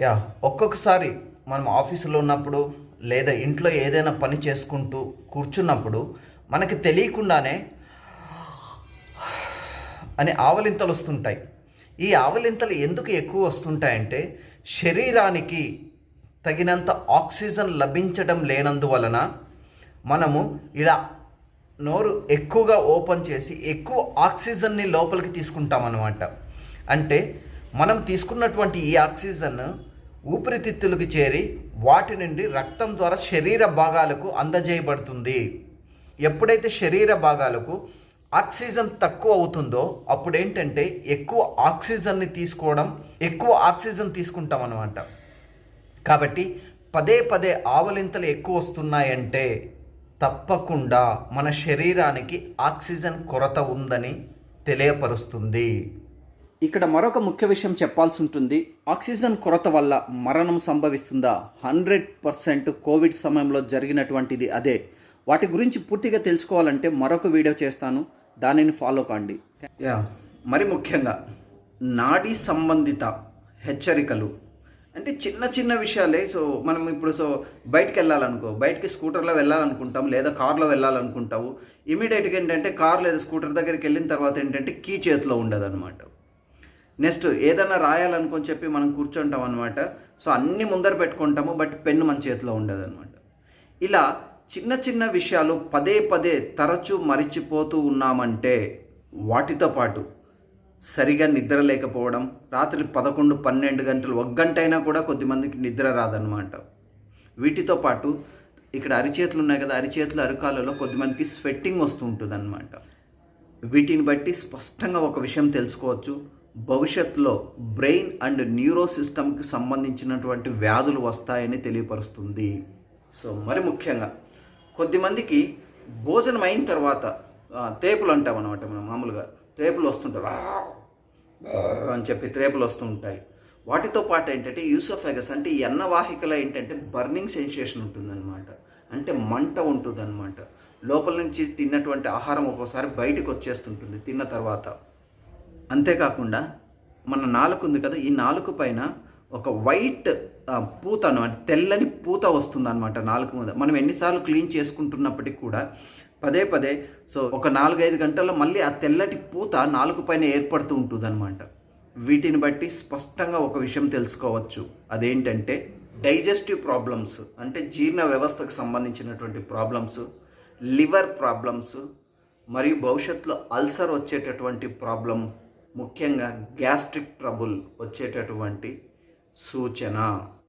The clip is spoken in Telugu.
యా ఒక్కొక్కసారి మనం ఆఫీసులో ఉన్నప్పుడు లేదా ఇంట్లో ఏదైనా పని చేసుకుంటూ కూర్చున్నప్పుడు మనకి తెలియకుండానే అని ఆవలింతలు వస్తుంటాయి. ఈ ఆవలింతలు ఎందుకు ఎక్కువ వస్తుంటాయంటే శరీరానికి తగినంత ఆక్సిజన్ లభించడం లేనందువలన మనము ఇలా నోరు ఎక్కువగా ఓపెన్ చేసి ఎక్కువ ఆక్సిజన్ని లోపలికి తీసుకుంటామన్నమాట. అంటే మనం తీసుకున్నటువంటి ఈ ఆక్సిజన్ ఊపిరితిత్తులకు చేరి వాటి నుండి రక్తం ద్వారా శరీర భాగాలకు అందజేయబడుతుంది. ఎప్పుడైతే శరీర భాగాలకు ఆక్సిజన్ తక్కువ అవుతుందో అప్పుడు ఏంటంటే ఎక్కువ ఆక్సిజన్ని తీసుకోవడం ఎక్కువ ఆక్సిజన్ తీసుకుంటాం అనమాట కాబట్టి పదే పదే ఆవలింతలు ఎక్కువ వస్తున్నాయంటే తప్పకుండా మన శరీరానికి ఆక్సిజన్ కొరత ఉందని తెలియపరుస్తుంది. ఇక్కడ మరొక ముఖ్య విషయం చెప్పాల్సి ఉంటుంది. ఆక్సిజన్ కొరత వల్ల మరణం సంభవిస్తుందా? హండ్రెడ్ పర్సెంట్ కోవిడ్ సమయంలో జరిగినటువంటిది అదే. వాటి గురించి పూర్తిగా తెలుసుకోవాలంటే మరొక వీడియో చేస్తాను. దానిని ఫాలో కాండి. యా మరి ముఖ్యంగా నాడీ సంబంధిత హెచ్చరికలు అంటే చిన్న చిన్న విషయాలే. సో మనం ఇప్పుడు సో బయటికి వెళ్ళాలనుకో బయటికి స్కూటర్లో వెళ్ళాలనుకుంటాం లేదా కార్లో వెళ్ళాలనుకుంటావు. ఇమీడియట్గా ఏంటంటే కార్ లేదా స్కూటర్ దగ్గరికి వెళ్ళిన తర్వాత ఏంటంటే కీ చేతిలో ఉండదు అనమాట నెక్స్ట్ ఏదైనా రాయాలనుకొని చెప్పి మనం కూర్చుంటాం అనమాట సో అన్నీ ముందర పెట్టుకుంటాము బట్ పెన్ను మన చేతిలో ఉండదు అనమాట ఇలా చిన్న చిన్న విషయాలు పదే పదే తరచూ మరిచిపోతూ ఉన్నామంటే వాటితో పాటు సరిగా నిద్ర లేకపోవడం రాత్రి పదకొండు పన్నెండు గంటలు ఒక గంట అయినా కూడా కొద్దిమందికి నిద్ర రాదనమాట వీటితో పాటు ఇక్కడ అరిచేతులు ఉన్నాయి కదా అరిచేతులు అరికాలలో కొద్దిమందికి స్వెట్టింగ్ వస్తూ ఉంటుంది అనమాట వీటిని బట్టి స్పష్టంగా ఒక విషయం తెలుసుకోవచ్చు. భవిష్యత్తులో బ్రెయిన్ అండ్ న్యూరో సిస్టమ్కి సంబంధించినటువంటి వ్యాధులు వస్తాయని తెలియపరుస్తుంది. సో మరి ముఖ్యంగా కొద్దిమందికి భోజనం అయిన తర్వాత తేపులు అంటాం అనమాట మనం మామూలుగా. తేపులు వస్తుంటాయి. అని చెప్పి తేపులు వస్తుంటాయి. వాటితో పాటు ఏంటంటే యూసోఫెగస్ అంటే ఈ ఏంటంటే బర్నింగ్ సెన్సేషన్ ఉంటుందన్నమాట. అంటే మంట ఉంటుందన్నమాట. లోపల నుంచి తిన్నటువంటి ఆహారం ఒక్కోసారి బయటకు వచ్చేస్తుంటుంది తిన్న తర్వాత. అంతేకాకుండా మన నాలుక ఉంది కదా ఈ నాలుక పైన ఒక వైట్ పూతను పూత తెల్లని పూత వస్తుంది అనమాట నాలుక మీద. మనం ఎన్నిసార్లు క్లీన్ చేసుకుంటున్నప్పటికీ కూడా పదే పదే సో ఒక నాలుగైదు గంటల్లో మళ్ళీ ఆ తెల్లటి పూత నాలుక పైన ఏర్పడుతూ ఉంటుంది అనమాట వీటిని బట్టి స్పష్టంగా ఒక విషయం తెలుసుకోవచ్చు. అదేంటంటే డైజెస్టివ్ ప్రాబ్లమ్స్ అంటే జీర్ణ వ్యవస్థకు సంబంధించినటువంటి ప్రాబ్లమ్స్ లివర్ ప్రాబ్లమ్స్ మరియు భవిష్యత్తులో అల్సర్ వచ్చేటటువంటి ప్రాబ్లం ముఖ్యంగా గ్యాస్ట్రిక్ ట్రబుల్ వచ్చేటటువంటి సూచన.